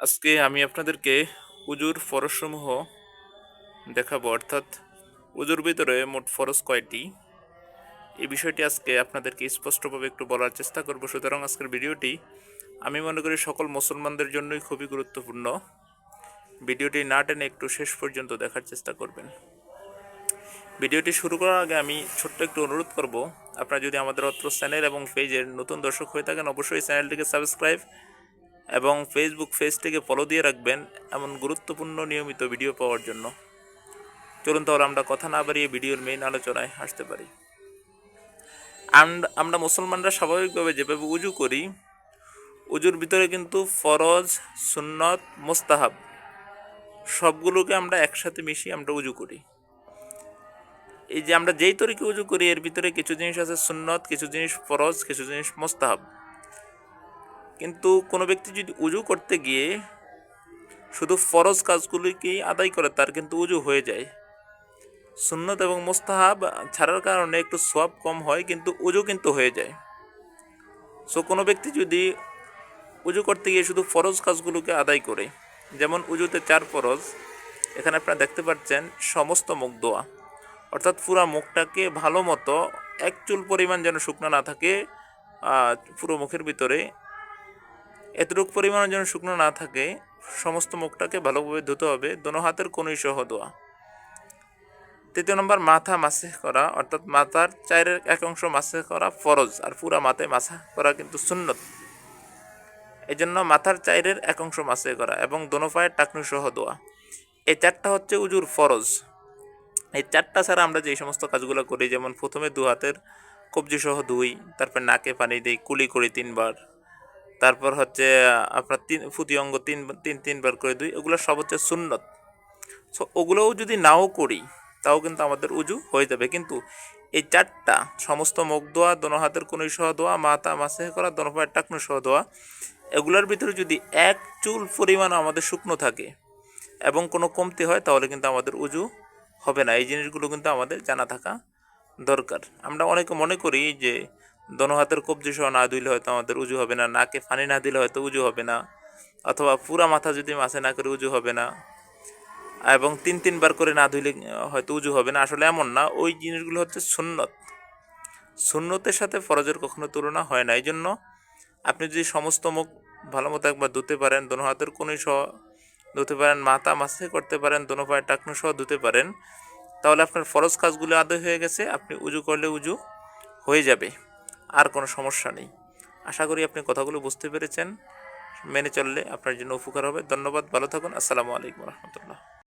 আজকে আমি আপনাদেরকে উজুর ফরজসমূহ দেখাবো, অর্থাৎ উজুর ভিতরে মোট ফরজ কয়টি? এই বিষয়টি আজকে আপনাদেরকে স্পষ্টভাবে একটু বলার চেষ্টা করব। সুতরাং আজকের ভিডিওটি আমি মনে করি সকল মুসলমানদের জন্যই খুবই গুরুত্বপূর্ণ। ভিডিওটি না টেনে একটু শেষ পর্যন্ত দেখার চেষ্টা করবেন। ভিডিওটি শুরু করার আগে আমি ছোট্ট একটু অনুরোধ করব, আপনারা যদি আমাদের অত্র চ্যানেল এবং পেজের নতুন দর্শক হয়ে থাকেন, অবশ্যই চ্যানেলটিকে সাবস্ক্রাইব এবং ফেসবুক পেজটিকে ফলো দিয়ে রাখবেন এমন গুরুত্বপূর্ণ নিয়মিত ভিডিও পাওয়ার জন্য। চলুন তাহলে আমরা কথা না বাড়িয়ে ভিডিওর মেইন আলোচনায় আসতে পারি। আমরা মুসলমানরা স্বাভাবিকভাবে যেভাবে উজু করি, উজুর ভিতরে কিন্তু ফরজ, সুন্নত, মোস্তাহাব সবগুলোকে আমরা একসাথে মিশিয়ে আমরা উজু করি। এই যে আমরা যেই তরিকে উজু করি, এর ভিতরে কিছু জিনিস আছে সুন্নত, কিছু জিনিস ফরজ, কিছু জিনিস মোস্তাহাব। কিন্তু কোনো ব্যক্তি যদি উজু করতে গিয়ে শুধু ফরজ কাজগুলিকেই আদায় করে, তার কিন্তু উজু হয়ে যায়। সুন্নত এবং মোস্তাহাব ছাড়ার কারণে একটু সোয়াব কম হয়, কিন্তু উজু কিন্তু হয়ে যায়। সো কোনো ব্যক্তি যদি উজু করতে গিয়ে শুধু ফরজ কাজগুলোকে আদায় করে, যেমন উজুতে চার ফরজ, এখানে আপনারা দেখতে পাচ্ছেন সমস্ত মুখ দোয়া। অর্থাৎ পুরা মুখটাকে ভালো মতো এক চুল পরিমাণ যেন শুকনো না থাকে পুরো মুখের ভিতরে এতটুকু পরিমাণ যেন শুকনো না থাকে, সমস্ত মুখটাকে ভালোভাবে ধুতে হবে, দোনো হাতের কোনোই সহ দোয়া তৃতীয় নম্বর, মাথা মাসে করা, অর্থাৎ মাথার চায়ের এক অংশ মাসে করা ফরজ, আর পুরা মাথায় মাসা করা কিন্তু সুন্নত। এই জন্য মাথার চাইরের এক অংশ মাসে করা এবং দোনো পায়ের টাকনু সহ দোয়া এই চারটা হচ্ছে উজুর ফরজ। এই চারটা ছাড়া আমরা যে সমস্ত কাজগুলো করি, যেমন প্রথমে দু হাতের কবজি সহ ধুই, তারপর নাকে পানি দিই, কুলি করি তিনবার তারপর হচ্ছে, আপনার তিন ফুতি অঙ্গ তিন তিন, তিনবার করে দুই, ওগুলো সব হচ্ছে সুন্নত। সো ওগুলোও যদি নাও করি, তাও কিন্তু আমাদের উজু হয়ে যাবে। কিন্তু এই চারটা, সমস্ত মুখ দোয়া, দোনো হাতের কোনোই সহ দোয়া, মাথা মাসে করা, দোনো পায়ের টাকনু সহ দোয়া, এগুলোর ভিতরে যদি এক চুল পরিমাণ আমাদের শুকনো থাকে এবং কোনো কমতি হয়, তাহলে কিন্তু আমাদের উজু হবে না। এই জিনিসগুলো কিন্তু আমাদের জানা থাকা দরকার। আমরা অনেকে মনে করি যে দোনো হাতের কবজি সহ না ধুইলে হয়তো আমাদের উজু হবে না। নাকে পানি না দিলে হয়তো উজু হবে না। অথবা পুরা মাথা যদি মাছে না করে উজু হবে না। এবং তিন তিনবার করে না ধুইলে হয়তো উজু হবে না। আসলে এমন না, ওই জিনিসগুলো হচ্ছে সুন্নত। সুন্নতের সাথে ফরজের কখনো তুলনা হয় না। এই জন্য আপনি যদি সমস্ত মুখ ভালো মতো একবার ধুতে পারেন, দোনো হাতের কোনোই সহ ধুতে পারেন, মাথা মাসে করতে পারেন, দোনো পায়ের টাকনো সহ ধুতে পারেন, তাহলে আপনার ফরজ কাজগুলো আদায় হয়ে গেছে? আপনি উজু করলে উজু হয়ে যাবে। আর কোনো সমস্যা নেই। আশা করি আপনি কথাগুলো বুঝতে পেরেছেন। মেনে চললে আপনার জন্য উপকার হবে। ধন্যবাদ। ভালো থাকুন। আসসালামু আলাইকুম রহমতুল্লাহ।